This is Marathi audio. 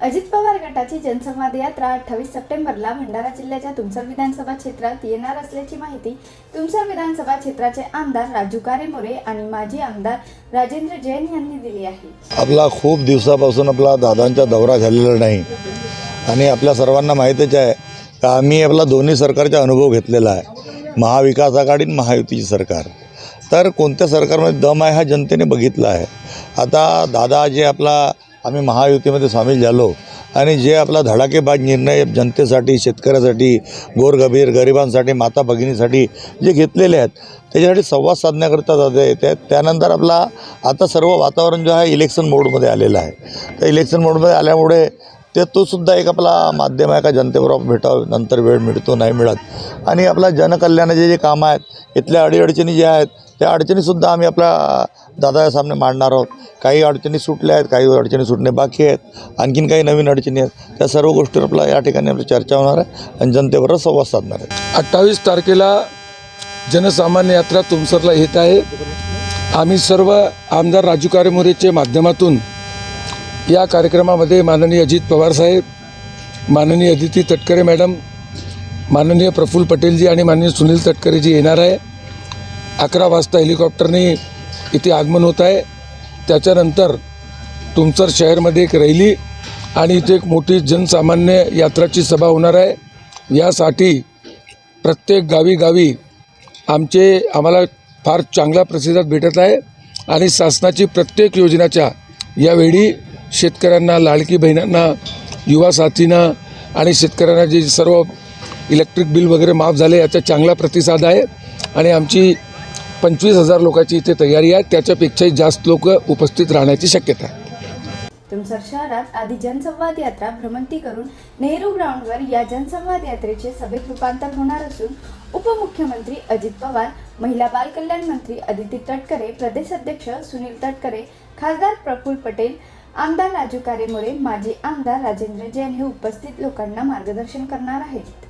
अजित पवार गटाची जनसंवाद यात्रा अठ्ठावीस सप्टेंबरला भंडारा जिल्ह्याच्या तुमसर विधानसभा क्षेत्रात येणार असल्याची माहिती तुमसर विधानसभा क्षेत्राचे आमदार राजू कारेमोरे आणि माजी आमदार राजेंद्र जैन यांनी दिली आहे. आपला खूप दिवसापासून आपला दादांचा दौरा झालेला नाही आणि आपल्या सर्वांना माहितीच आहे का आम्ही आपला दोन्ही सरकारचा अनुभव घेतलेला आहे. महाविकास आघाडी आणि महायुतीची सरकार. तर कोणत्या सरकारमध्ये दम आहे हा जनतेने बघितला आहे. आता दादा जे आपला आम्ही महायुतीमध्ये सामील झालो. आणि जे आपला धडाकेबाज निर्णय जनतेसाठी शेतकऱ्यासाठी गोरगभीर गरिबांसाठी माता भगिनीसाठी जे घेतलेले आहेत त्याच्यासाठी संवाद साधण्याकरता जाता येत आहेत त्यानंतर आपला आता सर्व वातावरण जो आहे इलेक्शन मोडमध्ये आलेलं आहे. तर इलेक्शन मोडमध्ये आल्यामुळे ते तो सुद्धा एक आपला माध्यम आहे का जनतेबरोबर भेटावं नंतर वेळ मिळतो नाही मिळत. आणि आपला जनकल्याणाचे जे कामं आहेत इथल्या अडीअडचणी ज्या आहेत त्या अडचणीसुद्धा आम्ही आपल्या दादाच्या सामने मांडणार आहोत. काही अडचणी सुटल्या आहेत काही अडचणी सुटणे बाकी आहेत. आणखीन काही नवीन अडचणी आहेत त्या सर्व गोष्टीवर आपला या ठिकाणी आपली चर्चा होणार आहे आणि जनतेबरोबर संवाद साधणार आहे अठ्ठावीस तारखेला जनसामान्य यात्रा तुमसरला येत आहे. आम्ही सर्व आमदार राजू कारेमोरेच्या माध्यमातून या कार्यक्रमामध्ये माननीय अजित पवार साहेब माननीय अदिती तटकरे मॅडम माननीय प्रफुल्ल पटेलजी आणि माननीय सुनील तटकरेजी येणार आहे. अकरा वाजता हेलिकॉप्टरने इथे आगमन होत आहे. त्याच्यानंतर तुमसर शहरमध्ये एक रॅली आणि इथे एक मोठी जनसामान्य यात्राची सभा होणार आहे. यासाठी प्रत्येक गावी गावी आमचे आम्हाला फार चांगला प्रतिसाद भेटत आहे आणि शासनाची प्रत्येक योजनाच्या यावेळी शेतकऱ्यांना लाडकी बहिणांना युवा साथींना आणि शेतकऱ्यांना जे सर्व इलेक्ट्रिक बिल वगैरे माफ झाले याचा चांगला प्रतिसाद आहे. आणि आमची पंचवीस हजार लोकांची इथे तयारी आहे. त्याच्यापेक्षाही जास्त लोक उपस्थित राहण्याची शक्यता आहे. तुमसर शहरात आधी जनसंवाद यात्रा भ्रमंती करून नेहरू ग्राउंडवर या जनसंवाद यात्रेचे सभेत रूपांतर होणार असून उपमुख्यमंत्री अजित पवार महिला बाल कल्याण मंत्री अदिती तटकरे प्रदेश अध्यक्ष सुनील तटकरे खासदार प्रफुल्ल पटेल आमदार राजू कारेमोरे माजी आमदार राजेंद्र जैन हे उपस्थित लोकांना मार्गदर्शन करणार आहेत.